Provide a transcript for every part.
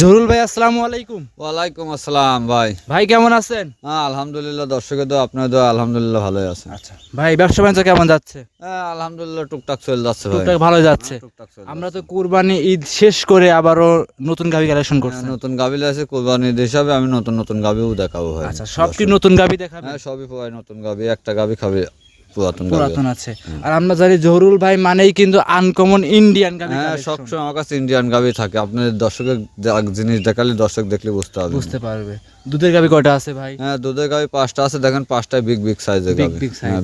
জহুরুল ভাই আসসালামু আলাইকুম। ওয়ালাইকুম আসসালাম ভাই। ভাই কেমন আছেন? হ্যাঁ আলহামদুলিল্লাহ দর্শকের তো আপনার তো আলহামদুলিল্লাহ ভালোই আছে। আচ্ছা ভাই ব্যবসা বাণিজ্য কেমন যাচ্ছে? হ্যাঁ আলহামদুলিল্লাহ টুকটাক চলে যাচ্ছে ভাই। টুকটাক ভালো যাচ্ছে। টুকটাক চলে আমরা তো কুরবানি ঈদ শেষ করে আবারও নতুন গাভি কালেকশন করছি। হ্যাঁ, নতুন গাভি আছে কোরবানির হিসাবে আমি নতুন নতুন গাভিও দেখাবো ভাই। আচ্ছা সব কি নতুন গাভি দেখাবেন? হ্যাঁ সবই নতুন গাভি একটা গাভি খাবে। পুরাতন আছে। আর আমরা জানি জহুরুল ভাই মানেই কিন্তু আনকমন ইন্ডিয়ান হ্যাঁ সবসময় আমার কাছে ইন্ডিয়ান থাকে। আপনার দর্শকের জিনিস দেখালে দর্শক দেখলে বুঝতে হবে বুঝতে পারবে। দুধের কয়টা আছে ভাই? হ্যাঁ দুধের পাঁচটা আছে। দেখেন পাঁচটায় বিগ বিগ সাইজের।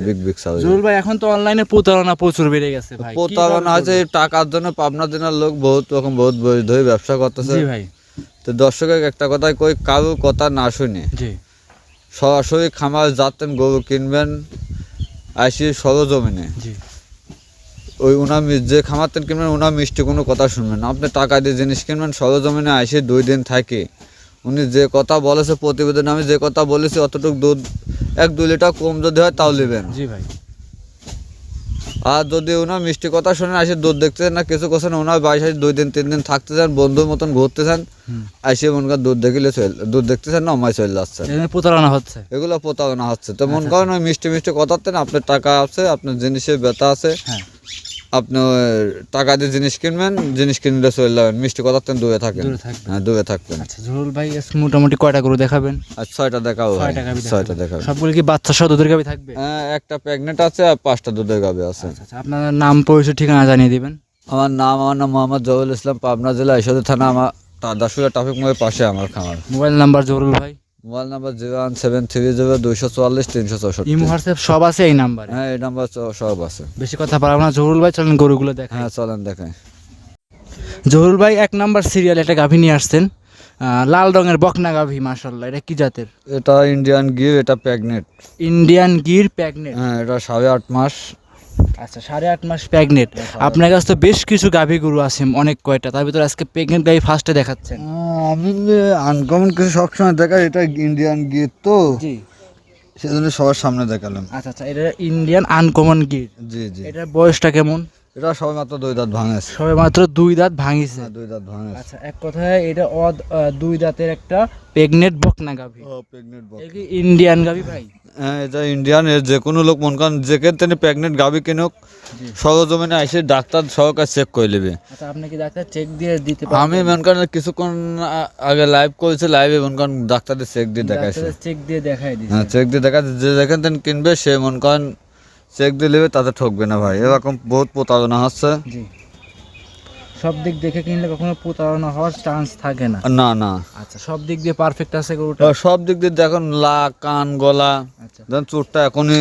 বিগ বিগ সাইজ জহুরুল ভাই এখন তো অনলাইনে প্রতারণা প্রচুর বেড়ে গেছে ভাই। প্রতারণা আছে টাকার জন্য পাবনা দিনের লোক বহুত রকম বহুত বৈধই ব্যবসা করতেছে। জি ভাই। তো দর্শকের একটা কথাই কই কারও কথা না শুনে জি। সরাসরি খামার যাতেন গরু কিনবেন আসি সরজমিনে। জমিনে ওই উনার মি- যে খামারতেন কিনবেন উনার মিষ্টি কোনো কথা শুনবেন আপনি টাকা দিয়ে জিনিস কিনবেন সরজমিনে আসি দুই দিন থাকে। উনি যে কথা বলেছে প্রতিবেদনে আমি যে কথা বলেছি অতটুকু দুধ এক দু লিটার কম যদি হয় তাও নেবেন। জি ভাই। আর যদি ওনার মিষ্টি কথা শুনে আসে দুধ দেখতে চান না কিছু করছেন ওনার বাসায় দুই দিন তিন দিন থাকতে চান বন্ধুর মতন ঘুরতে চান। আসে মন করেন দুধ দেখিলে দুধ দেখতে চান না আমায় চলে যাচ্ছে। প্রতারণা হচ্ছে। এগুলো প্রতারণা হচ্ছে। তো মন করেন ওই মিষ্টি মিষ্টি না আপনার টাকা আছে আপনার জিনিসের ব্যথা আছে হ্যাঁ আপনি টাকা দিয়ে জিনিস কিনবেন জিনিস কিনলে চলে যাবেন। মিষ্টি কথাতেন দূরে থাকেন। হ্যাঁ দূরে থাকবেন। আচ্ছা জহুরুল ভাই মোটামুটি কয়টা গরু দেখাবেন? আর ছয়টা দেখাও ভাই। ছয়টা। দেখাও সবগুলো কি বাচ্চা সহ দুধের গাভি থাকবে? হ্যাঁ একটা প্রেগনেন্ট আছে আর পাঁচটা দুধের গাবে আছে। আচ্ছা আচ্ছা আপনার নাম পরিচয় ঠিকানা জানিয়ে দিবেন। আমার নাম আমার নাম মোহাম্মদ জহুল ইসলাম পাবনা জেলা ঈশ্বরদী থানা আমার দাসুরা ট্রাফিক মোড়ের পাশে আমার খামার। মোবাইল নাম্বার জহুরুল ভাই? Mobile number zero one seven three zero দুইশো চুয়াল্লিশ তিনশো চৌষট্টি। ইমো হোয়াটসঅ্যাপ সব আছে এই নাম্বারে? হ্যাঁ এই নাম্বার সব আছে। বেশি কথা পারব না জহুরুল ভাই চলেন গরুগুলো দেখা হ্যাঁ চলেন দেখাই। জহুরুল ভাই এক নাম্বার সিরিয়াল একটা গাভী নিয়ে আসছেন। লাল রঙের বকনা গাভী মাশাল্লাহ এটা কি জাতের? এটা ইন্ডিয়ান গির এটা প্রেগনেন্ট ইন্ডিয়ান গির প্যাগনেট হ্যাঁ এটা সাড়ে আট মাস। আচ্ছা সাড়ে আট মাস প্যাগনেট আপনার কাছে তো বেশ কিছু গাভী গরু আছে অনেক কয়টা? তার ভিতরে আজকে প্রেগনেন্ট গাভী ফার্স্টে দেখাচ্ছেন। আমি আনকমন কিছু সবসময় দেখাই এটা ইন্ডিয়ান গির তো। জি। সেজন্য সবার সামনে দেখালাম। আচ্ছা আচ্ছা এটা ইন্ডিয়ান আনকমন গির জি জি। এটার বয়সটা কেমন? এটা সবাই মাত্র দুই দাঁত ভাঙেছে। সবে মাত্র দুই দাঁত ভাঙিছে। হ্যাঁ দুই দাঁত ভাঙেছে। আচ্ছা এক কথায় এটা অদ দুই দাঁতের একটা প্রেগনেন্ট বকনা গাভী। প্রেগনেন্ট এটা কি ইন্ডিয়ান গাভী ভাই? এটা ইন্ডিয়ান এর যে কোনো লোক মন করেন যেখানে তিনি প্রেগনেন্ট গাবি কিনুক। সরজমিনে এসে ডাক্তার সহকারে চেক করে নেবে। আচ্ছা আপনি কি ডাক্তার চেক দিয়ে দিতে আমি মন করেন কিছুক্ষণ আগে লাইভ করেছি লাইভে মন করেন ডাক্তারদের চেক দিয়ে দেখাইছে। চেক দিয়ে দেখাই হ্যাঁ চেক দিয়ে দেখাচ্ছে যে যেখান থেকে কিনবে সে মন করেন চেক দিয়ে নেবে তাতে ঠকবে না ভাই। এরকম বহুত প্রতারণা হচ্ছে। জি। সব দিক দেখে কিনলে কখনো প্রতারণা হওয়ার চান্স থাকে না। না না। আচ্ছা সব দিক দিয়ে পারফেক্ট আছে গরুটা? সব দিক দিয়ে দেখুন লা কান গলা। আচ্ছা। দেখুন এখনই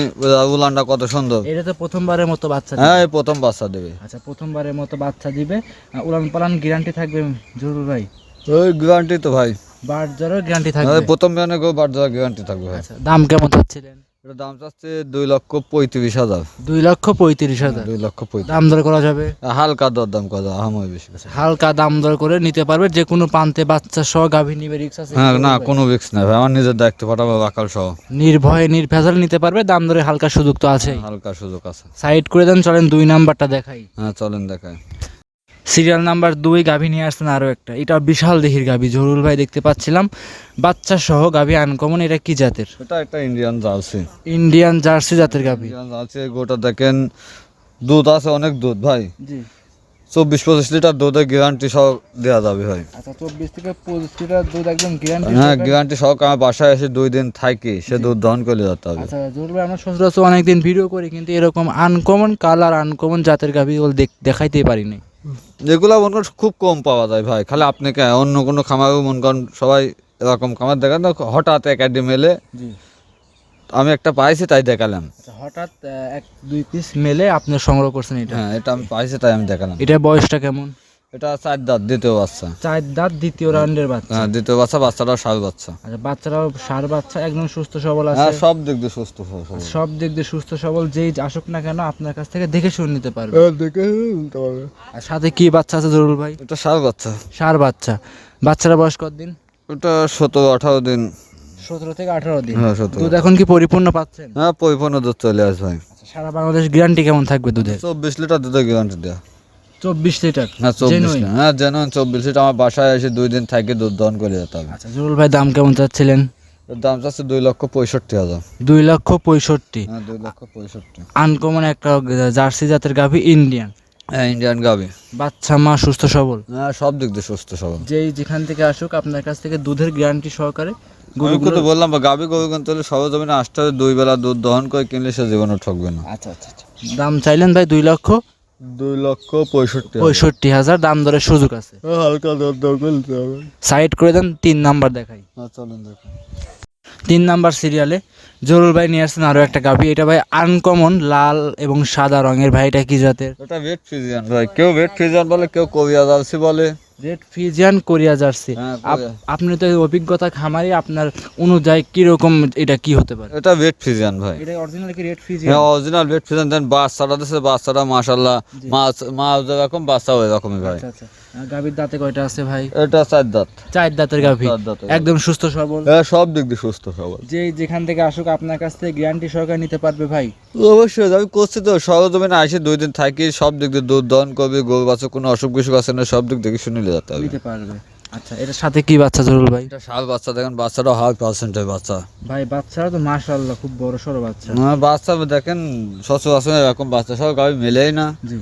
উলানটা কত সুন্দর। এটা তো প্রথমবারের মতো বাচ্চা হ্যাঁ প্রথম বাচ্চা দেবে। আচ্ছা প্রথমবারের মতো বাচ্চা দিবে। উলান পালান গ্যারান্টি থাকবে জরুর ভাই? ওই গ্যারান্টি তো ভাই। বাট জ্বরের গ্যারান্টি থাকবে প্রথম গো বার গ্যারান্টি থাকবে আচ্ছা দাম কেমন চাচ্ছিলেন? এটা দাম চাচ্ছে দুই লক্ষ পঁয়ত্রিশ হাজার। দুই লক্ষ পঁয়ত্রিশ হাজার। দুই লক্ষ পঁয়ত্রিশ। দাম দর করা যাবে? হালকা দর দাম কত আহামরি বেশি হালকা দাম দর করে নিতে পারবে যে কোনো পান্তে বাচ্চা সহ গাভী নিবে রিক্স আছে হ্যাঁ না কোনো রিক্স ভাই আমার নিজের দায়িত্ব পাঠাবো রাখাল সহ। নির্ভয়ে নির্ভেজাল নিতে পারবে দাম দরে হালকা সুযোগ তো আছেই। হালকা সুযোগ আছে। সাইড করে দেন চলেন দুই নাম্বারটা দেখাই। হ্যাঁ চলেন দেখায় সিরিয়াল নাম্বার দুই গাভী নিয়ে আসছেন আরও একটা। এটা বিশাল দেহির গাভী জরুল ভাই দেখতে পাচ্ছিলাম। বাচ্চা সহ গাভী আনকমন এটা কি জাতের? এটা একটা ইন্ডিয়ান জার্সি। ইন্ডিয়ান জার্সি জাতের গাভী। ইন্ডিয়ান জার্সি গোটা দেখেন দুধ আছে অনেক দুধ ভাই। জি। চব্বিশ পঁচিশ লিটার দুধের গ্যারান্টি সহ দেওয়া যাবে ভাই। আচ্ছা চব্বিশ থেকে পঁচিশ লিটার দুধ একদম গ্যারান্টি হ্যাঁ গ্যারান্টি সহ আমার বাসায় এসে দুই দিন থাকি সে দুধ দহন করে যেতে হবে। আচ্ছা আমরা সচরাচর অনেকদিন ভিডিও করি কিন্তু এরকম আনকমন কালার আনকমন জাতের গাভী দেখাইতেই পারিনি এগুলা মনে করেন খুব কম পাওয়া যায় ভাই খালি আপনি কে অন্য কোনো খামারও মনে করেন সবাই এরকম খামার দেখেন না হঠাৎ একাডেমি মেলে আমি একটা পাইছি তাই দেখালাম। আচ্ছা হঠাৎ এক দুই পিস মেলে আপনি সংগ্রহ করছেন এটা? হ্যাঁ এটা আমি পাইছি তাই আমি দেখালাম। এটা বয়সটা কেমন? এটা চার দাঁত দ্বিতীয় বাচ্চা। চার দাঁত দ্বিতীয় রাউন্ডের বাচ্চা। হ্যাঁ দ্বিতীয় বাচ্চা বাচ্চাটাও সার বাচ্চা। আচ্ছা বাচ্চারাও সার বাচ্চা একদম সুস্থ সবল আছে। হ্যাঁ সব দিক দিয়ে সুস্থ সবল। সব দিক দিয়ে সুস্থ সবল যেই আসুক না কেন আপনার কাছ থেকে দেখে শুনে নিতে পারবে। দেখে নিতে পারবে। আর সাথে কি বাচ্চা আছে জরুল ভাই? এটা সার বাচ্চা। সার বাচ্চা। বাচ্চারা বয়স কতদিন? ওটা সতেরো আঠারো দিন। সতেরো থেকে আঠারো দিন। হ্যাঁ সতেরো। দুধ এখন কি পরিপূর্ণ পাচ্ছেন? হ্যাঁ পরিপূর্ণ দুধ চলে আস ভাই। আচ্ছা, সারা বাংলাদেশ গ্যারান্টি কেমন থাকবে দুধের? চব্বিশ লিটার দুধের গ্যারান্টি দেওয়া চব্বিশ লিটার? হ্যাঁ চব্বিশ হ্যাঁ জানুন চব্বিশ লিটার। আমার বাসায় এসে দুই দিন থেকে দুধ দহন করে যেতে হবে। আচ্ছা জরুল ভাই দাম কেমন চাচ্ছিলেন? দাম চাচ্ছে দুই লক্ষ পঁয়ষট্টি হাজার। দুই লক্ষ পঁয়ষট্টি। হ্যাঁ দুই লক্ষ পঁয়ষট্টি। আনকমন একটা জার্সি জাতের গাভি ইন্ডিয়ান? হ্যাঁ ইন্ডিয়ান গাবি বাচ্চা মা সুস্থ সবল? হ্যাঁ সব দিক দিয়ে সুস্থ সবল। যেই যেখান থেকে আসুক আপনার কাছ থেকে দুধের গ্যারান্টি সহকারে আমি তো বললাম বা গাবি গরু কিনতে হলে সরজমিনে আসতে হবে। দুই বেলা দুধ দহন করে কিনলে সে জীবনে ঠকবে না। আচ্ছা আচ্ছা আচ্ছা। দাম চাইলেন ভাই দুই লক্ষ? দুই লক্ষ পঁয়ষট্টি পঁয়ষট্টি হাজার দাম দরের সুযোগ আছে। হালকা দর দর করতে হবে। সাইড করে দেন তিন নাম্বার দেখাই। চলেন চলুন দেখুন। তিন নাম্বার সিরিয়ালে জরুল ভাই নিয়ে আসছেন আরও একটা গাভি। এটা ভাই আনকমন লাল এবং সাদা রঙের ভাই। এটা কি জাতের? এটা ভেট ফ্রিজিয়ান ভাই। কেউ ভেট ফ্রিজিয়ান বলে কেউ কবি আদালসি বলে। রেড ফিজিয়ান কোরিয়া জার্সি। আপনি তো অভিজ্ঞতা খামারি আপনার অনুযায়ী কীরকম এটা কি হতে পারে? এটা রেড ফিজিয়ান ভাই। এটা অরিজিনাল কি রেড হ্যাঁ অরিজিনাল রেড ফিজিয়ান দেন বাচ্চাটা দেশে বাচ্চাটা মাশাল্লাহ মা মা যেরকম বাচ্চা ওই রকমই ভাই। আচ্ছা আচ্ছা। গাভীর দাঁতে কয়টা আছে ভাই? এটা চার দাঁত। চার দাঁতের গাভী। একদম সুস্থ সবল? হ্যাঁ সব দিক দিয়ে সুস্থ সবল। যে যেখান থেকে আসুক আপনার কাছ থেকে গ্যারান্টি সহকারে নিতে পারবে ভাই? অবশ্যই আমি করছি তো। সরজমিনে আসে দুই দিন থাকি সব দিক দিয়ে দুধ দহন করবি গরু বাচ্চা কোনো অসুখ বিসুখ আছে না সব দিক দেখে শুনে যেতে হবে। নিতে পারবে। আচ্ছা এটার সাথে কি বাচ্চা জরুল ভাই? এটা শাল বাচ্চা দেখেন বাচ্চাটা হাফ পার্সেন্টের বাচ্চা। ভাই বাচ্চারা তো মাশাআল্লাহ খুব বড় সড়ো বাচ্চা। না, বাচ্চা দেখেন সচরাচর এরকম বাচ্চা সব গাড়ি মেলেই না। জি।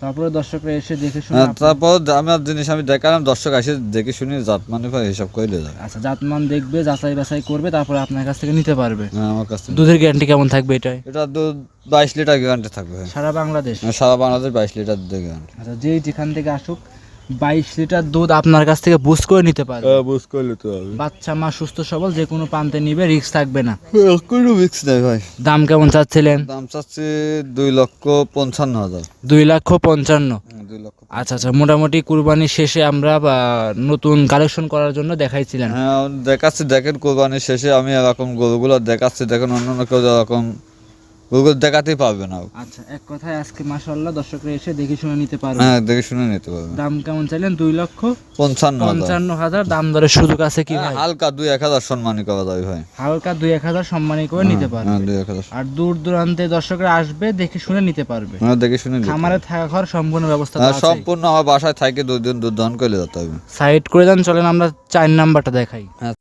তারপরে দর্শকরা এসে দেখে শুনে হ্যাঁ, তারপর আমার জিনিস আমি দেখালাম দর্শক এসে দেখে শুনে মানে হিসাব করে নিয়ে যাবে। আচ্ছা জাতমান দেখবে যাচাই বাছাই করবে তারপরে আপনার কাছ থেকে নিতে পারবে। হ্যাঁ আমার থেকে। দুধের গ্যারান্টি কেমন থাকবে এটাই এটা দুধ বাইশ লিটার গ্যারান্টি থাকবে। সারা বাংলাদেশ? সারা বাংলাদেশ বাইশ লিটার দুধের গ্যারান্টি আচ্ছা যেই যেখান থেকে আসুক বাইশ লিটার দুধ আপনার কাছ থেকে বুঝ করে নিতে পারবে। হ্যাঁ বুঝ করলে তো হবে। বাচ্চা মা সুস্থ সবল যে কোনো প্রান্তে নিবে রিস্ক থাকবে না। কোনো মিক্স নেই ভাই। দাম কেমন চাচ্ছিলেন? দাম চাচ্ছে দুই লক্ষ পঞ্চান্ন হাজার। দুই লক্ষ পঞ্চান্ন। লক্ষ আচ্ছা আচ্ছা মোটামুটি কুরবানির শেষে আমরা নতুন কালেকশন করার জন্য দেখাইছিলেন। হ্যাঁ দেখাচ্ছি দেখেন কোরবানির শেষে আমি এরকম গরুগুলো দেখাচ্ছি দেখেন অন্য অন্য কেউ এরকম গরুগুলো দেখাতেই পারবে না। আচ্ছা এক কথায় আজকে মাশাআল্লাহ দর্শকরা এসে দেখে শুনে নিতে পারবে। হ্যাঁ দেখে শুনে নিতে পারবে। দাম কেমন চাইলেন? দুই লক্ষ পঞ্চান্ন পঞ্চান্ন হাজার। দাম দরের সুযোগ আছে কি হ্যাঁ, ভাই হালকা দুই এক হাজার সম্মানী করা যাবে ভাই। হালকা দুই এক হাজার সম্মানী করে নিতে হ্যাঁ পারবে। দুই এক হাজার। আর দূর দূরান্তে দর্শকরা আসবে দেখে শুনে নিতে পারবে। হ্যাঁ দেখে শুনে খামারে থাকা খাওয়ার সম্পূর্ণ ব্যবস্থা হ্যাঁ সম্পূর্ণ আমার বাসায় থাকে দুই দিন দুধ দহন করে যেতে হবে। সাইড করে দেন চলেন আমরা চার নাম্বারটা দেখাই। হ্যাঁ।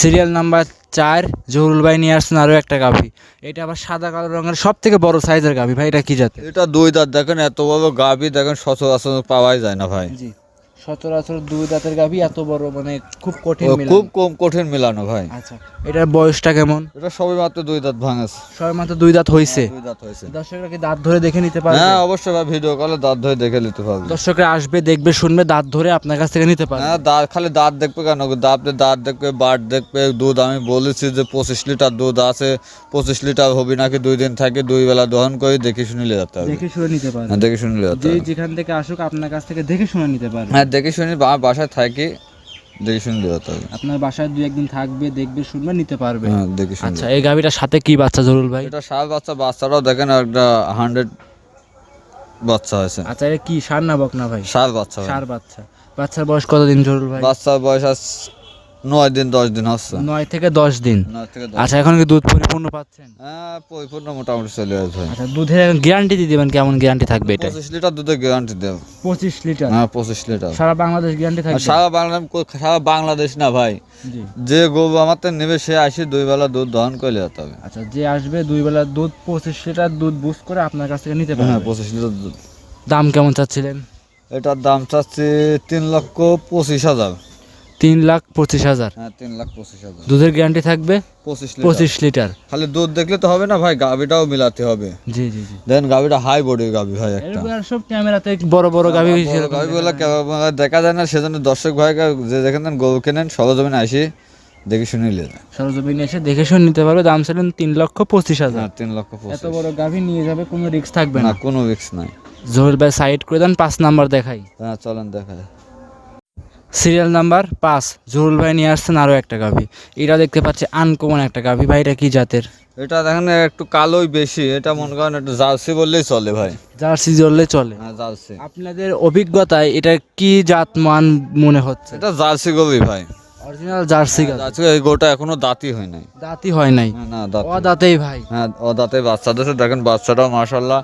সিরিয়াল নাম্বার চার জহুরুল ভাই নিয়ে আসছেন আরও একটা গাভি। এটা আবার সাদা কালো রঙের সব থেকে বড় সাইজের গাভি। ভাই এটা কি জাতের? এটা দুই দাঁত দেখেন এত বড় গাভি দেখেন সচরাচর পাওয়াই যায় না ভাই। জি। সচরাচর দুই দাঁতের গাভি এত বড় মানে খুব কঠিন খুব কম কঠিন মিলানো ভাই। আচ্ছা এটার বয়সটা কেমন? এটা সবে মাত্র দুই দাঁত ভাঙেছে। সবে মাত্র দুই দাঁত হইছে? দুই দাঁত হয়েছে দর্শকরা কি দাঁত ধরে দেখে নিতে পারবে? হ্যাঁ অবশ্যই ভাই ভিডিও কলে দাঁত ধরে দেখে নিতে পারবে। দর্শকরা আসবে দেখবে শুনবে দাঁত ধরে আপনার কাছ থেকে নিতে পারবে। হ্যাঁ দাঁত খালি দাঁত দেখবে কেন? দাঁত দাঁত দেখবে বাট দেখবে দুধ আমি বলেছি যে পঁচিশ লিটার দুধ আছে। পঁচিশ লিটার হবি নাকি দুই দিন থাকে দুই বেলা দহন করে দেখে শুনে যেতে হবে। দেখে শুনে নিতে পারবে। হ্যাঁ দেখে শুনে যেতে যে যেখান থেকে আসুক আপনার কাছ থেকে দেখে শুনে নিতে পারবে। হ্যাঁ দেখে শুনে আমার বাসায় থাকে দেখে শুনে দেওয়া হবে। আপনার বাসায় দুই একদিন থাকবে দেখবে শুনবে নিতে পারবে। হ্যাঁ দেখে শুনে আচ্ছা এই গাভিটার সাথে কি বাচ্চা জরুল ভাই? এটা সাত বাচ্চা বাচ্চাটাও দেখেন একটা হান্ড্রেড বাচ্চা আছে আচ্ছা এটা কি? সার না বক না ভাই? সার বাচ্চা। সার বাচ্চা। বাচ্চার বয়স কতদিন জরুল ভাই? বাচ্চার বয়স আজ নয় দিন দশ দিন হচ্ছে। নয় থেকে দশ দিন। নয় থেকে দশ আচ্ছা এখন কি দুধ পরিপূর্ণ পাচ্ছেন? হ্যাঁ পরিপূর্ণ মোটামুটি চলে আসবে। আচ্ছা দুধের গ্যারান্টি দিয়ে দিবেন কেমন গ্যারান্টি থাকবে এটা পঁচিশ লিটার দুধের গ্যারান্টি দেব। পঁচিশ লিটার? হ্যাঁ পঁচিশ লিটার। সারা বাংলাদেশ গ্যারান্টি আর থাকবে সারা বাংলা সারা বাংলাদেশ না ভাই। জি। যে গরু আমার তো নেবে সে আসে দুই বেলা দুধ দহন করে যেতে হবে। আচ্ছা যে আসবে দুই বেলা দুধ পঁচিশ লিটার দুধ বুস করে আপনার কাছ থেকে নিতে হ্যাঁ পারবে পঁচিশ লিটার দুধ। দাম কেমন চাচ্ছিলেন? এটার দাম চাচ্ছে তিন লক্ষ পঁচিশ হাজার। তিন লাখ পঁচিশ হাজার। হ্যাঁ তিন লাখ পঁচিশ হাজার। দুধের গ্যারান্টি থাকবে পঁচিশ লিটার। পঁচিশ লিটার। খালি দুধ দেখলে তো হবে না ভাই গাভিটাও মিলাতে হবে। জি জি জি। দেন গাভিটা হাই বডির গাভি ভাই একটা। সব ক্যামেরাতে বড় বড় গাভি বড় গাভিগুলো দেখা যায় না সেজন্য দর্শক ভাইকে যে যেখানে গরু কেনেন সরজমিনে আসি দেখে শুনে যায় সরজমিনে এসে দেখে শুনে নিতে পারবে দাম ছিলেন তিন লক্ষ পঁচিশ হাজার। হ্যাঁ তিন লক্ষ এত বড় গাভি নিয়ে যাবে কোনো রিস্ক থাকবে না না। কোনো রিক্স নাই। জহুর ভাই সাইড করে দেন পাঁচ নাম্বার দেখাই। হ্যাঁ চলেন দেখায় সিরিয়াল নাম্বার পাঁচ জহুরুল ভাই নিয়ে আসছেন আরও একটা গাভি। এটা দেখতে পাচ্ছি আনকমন একটা গাভি। ভাই এটা কী জাতের? এটা দেখেন একটু কালোই বেশি। এটা মনে করেন একটু জার্সি বললেই চলে ভাই। জার্সি জ্বললে চলে। হ্যাঁ জার্সি। আপনাদের অভিজ্ঞতায় এটা কি জাত মান মনে হচ্ছে? এটা জার্সি গরুই ভাই। অরিজিনাল জার্সি এই গোটা এখনও দাঁতই হয় নাই। দাঁতই হয় নাই। না, না দাঁত ভাই। হ্যাঁ ও দাঁতে বাচ্চা দিয়েছে। দেখেন বাচ্চাটাও মাশাল্লাহ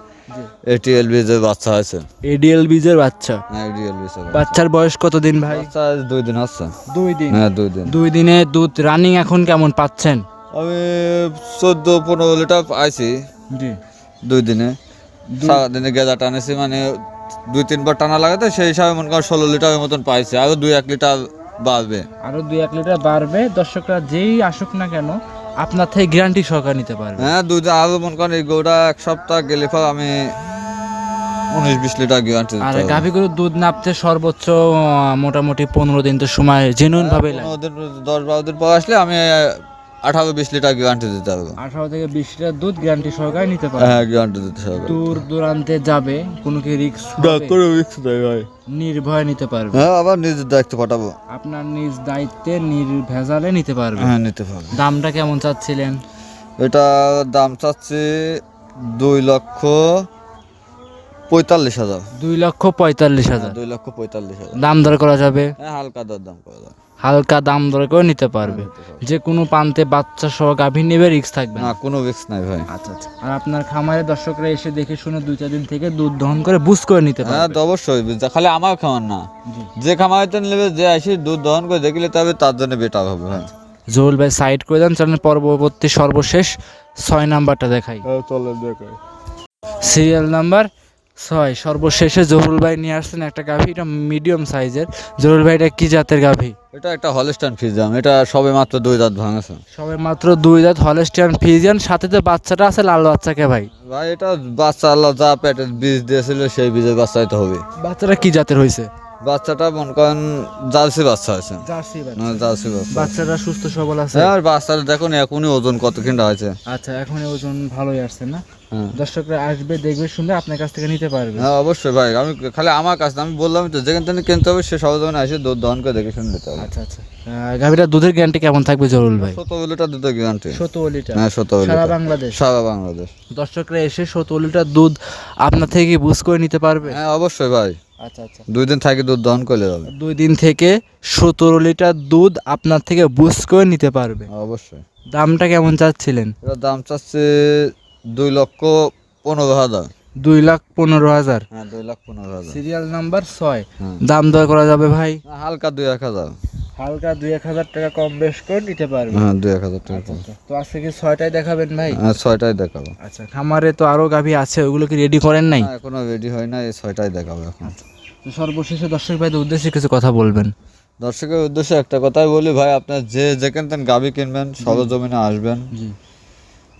এটিএল বীজের বাচ্চা আছে এডিএল বীজের বাচ্চা। হ্যাঁ এটিএল বীজের বাচ্চার বয়স কতদিন ভাই? বাচ্চা দুই দিন হচ্ছে। দুই দিন। হ্যাঁ দুই দিন। দুই দিনে দুধ রানিং এখন কেমন পাচ্ছেন? আমি চোদ্দ পনেরো লিটার পাইছি। জি। দুই দিনে। সারাদিনে গেজা টানেছি মানে দুই তিনবার টানা লাগাতে সেই হিসাবে মনে করেন ষোলো লিটারের মতন পাইছে। আরও দুই এক লিটার বাড়বে। আরও দুই এক লিটার বাড়বে। দর্শকরা যেই আসুক না কেন আপনার থেকে গ্যারান্টি সরকার নিতে পারবে। হ্যাঁ দুইটা দিন আরও মনে করেন এই গরুটা এক সপ্তাহ গেলে পর আমি উনিশ বিশ লিটার গ্যারান্টি আর গাভী গরুর দুধ নাপতে সর্বোচ্চ মোটামুটি পনেরো দিন তো সময় জেনুইন ভাবে লাগে। দশ বারো দিন পর আসলে আমি আঠারো বিশ লিটার গ্যারান্টি দিতে পারব আঠারো থেকে বিশ লিটার দুধ গ্যারান্টি সহকারে নিতে পারবে। হ্যাঁ গ্যারান্টি দিতে হবে। দূর দূরান্তে যাবে কোনো কি রিক্স কোনো রিস্ক নেই ভাই। নির্ভয় নিতে পারবে। হ্যাঁ আবার নিজের দায়িত্ব পাঠাবো। আপনার নিজ দায়িত্বে নির্ভেজালে নিতে পারবে। হ্যাঁ নিতে পারব। দামটা কেমন চাচ্ছিলেন? এটা দাম চাচ্ছি দুই লক্ষ পঁয়তাল্লিশ হাজার। দুই লক্ষ পঁয়তাল্লিশ হাজার। দুই লক্ষ পঁয়তাল্লিশ হাজার। দাম দর করা যাবে? হ্যাঁ হালকা দর দাম করা যায় হালকা দাম দর করে নিতে পারবে। যে কোনো প্রান্তে বাচ্চা সহ গাভী নেবে রিক্স থাকবে না। কোনো রিস্ক নাই ভাই। আচ্ছা আচ্ছা। আর আপনার খামারে দর্শকরা এসে দেখে শুনে দুই চার দিন থেকে দুধ দহন করে বুঝ করে নিতে হ্যাঁ পারবে। তো অবশ্যই। যা- খালি আমার খামার না। যে খামারিতে নেবে যে আসি দুধ দহন করে দেখলে তবে তার জন্য বেটার হবে ভাই। জহুল ভাই সাইড করে দেন। চলেন পরবর্তী সর্বশেষ ছয় নাম্বারটা দেখাই। চলে দেখাই। সিরিয়াল নাম্বার ছয় সর্বশেষে জহুরুল ভাই নিয়ে আসছেন একটা গাভী এটা মিডিয়াম সাইজের জহুরুল ভাই এটা কি জাতের গাভী? এটা একটা হলস্টাইন ফিজাম এটা সবে মাত্র দুই দাঁত ভাঙাছে। সবে মাত্র দুই দাঁত হলেস্টিয়ান ফিজিয়ান সাথে তো বাচ্চাটা আছে লাল বাচ্চাকে ভাই। ভাই এটা বাচ্চা আল্লাহ যা পেটে বীজ দিয়েছিল সেই বীজের বাচ্চাই তো হবে। বাচ্চাটা কি জাতের হয়েছে? বাচ্চাটা মনে করেন জার্সি বাচ্চা আছে জার্সি বাচ্চা। বাচ্চাটা সুস্থ সবল আছে। হ্যাঁ আর বাচ্চাটা দেখুন এখনই ওজন কত কিনা হয়েছে আচ্ছা এখনই ওজন ভালোই আসছে না? দর্শকরা আসবে দেখবে শুনবে আপনার কাছ থেকে নিতে পারবে। হ্যাঁ অবশ্যই ভাই। আমি খালি আমার কাছে আমি বললাম তো যেখান থেকে কিনতে হবে সে সহজে এসে দুধ দহন করে দেখে শুনে নিতে হবে। আচ্ছা আচ্ছা। গাভীটা দুধের গ্যারান্টি কেমন থাকবে জরুল ভাই? সতেরো লিটার দুধের গ্যারান্টি সতেরো লিটার? হ্যাঁ সতেরো সারা বাংলাদেশ? সারা বাংলাদেশ। দর্শকরা এসে সতেরো লিটার দুধ আপনার থেকে বুঝ করে নিতে পারবে? হ্যাঁ অবশ্যই ভাই। আচ্ছা আচ্ছা। দুই দিন থাকি দুধ দহন করে যাবে দুই দিন থেকে সতেরো লিটার দুধ আপনার থেকে বুঝ করে নিতে পারবে। অবশ্যই। দামটা কেমন চাচ্ছিলেন? দাম চাচ্ছে দুই লক্ষ পনেরো হাজার। দুই লাখ পনেরো হাজার। হ্যাঁ দুই লাখ পনেরো হাজার। সিরিয়াল নাম্বার ছয়। হ্যাঁ। দাম দর করা যাবে ভাই? হালকা দুই এক হাজার। হালকা দুই এক হাজার টাকা কম বেশ করে নিতে পারবে। হ্যাঁ দুই এক হাজার টাকা কম। তো আজকে কি ছয়টায় দেখাবেন ভাই? হ্যাঁ ছয়টাই দেখাবো। আচ্ছা খামারে তো আরও গাভী আছে ওগুলো কি রেডি করেন নাই? এখনও রেডি হয় না এই ছয়টাই দেখাবো এখন। তো সর্বশেষে দর্শক ভাইদের উদ্দেশ্যে কিছু কথা বলবেন। দর্শকের উদ্দেশ্যে একটা কথাই বলি ভাই আপনার যে যেখান থেকে গাবি কিনবেন সরজমিনে আসবেন। জি।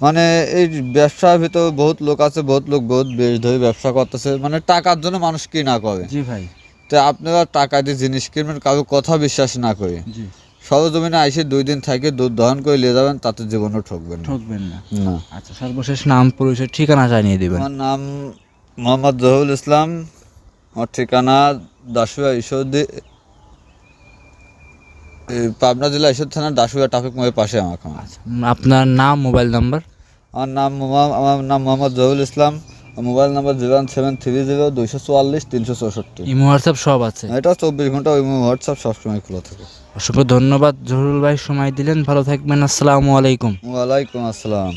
মানে এই ব্যবসার ভিতর বহুত লোক আছে বহুত লোক বহুত বেশ ধরে ব্যবসা করতেছে। মানে টাকার জন্য মানুষ কি না করে। জি ভাই। তো আপনারা টাকা দিয়ে জিনিস কিনবেন কারও কথা বিশ্বাস না করে। সরজমিনে আইসে দুই দিন থাকে দুধ দহন করে নিয়ে যাবেন তাতে জীবনও ঠকবেন ঠকবেন না। না। আচ্ছা সর্বশেষ নাম পরিচয় ঠিকানা জানিয়ে দেবেন। আমার নাম মোহাম্মদ জহুল ইসলাম। আমার ঠিকানা দাসুয়া ঈশ্বরদী। পাবনা জেলা ঈশ্বর থানা দাসুয়া ট্রাফিক মোড়ের পাশে আমার উম, আপনার নাম মোবাইল নাম্বার? আমার নাম আমার নাম Mohammad Jahul Islam. Mobile number zero one seven three zero দুইশো চুয়াল্লিশ তিনশো চৌষট্টি। ইমো হোয়াটসঅ্যাপ সব আছে। এটা চব্বিশ ঘণ্টা ইমো হোয়াটসঅ্যাপ সবসময় খোলা থাকে। অসংখ্য ধন্যবাদ জহুরুল ভাই সময় দিলেন। ভালো থাকবেন। আসসালামু আলাইকুম। ওয়ালাইকুম আসসালাম।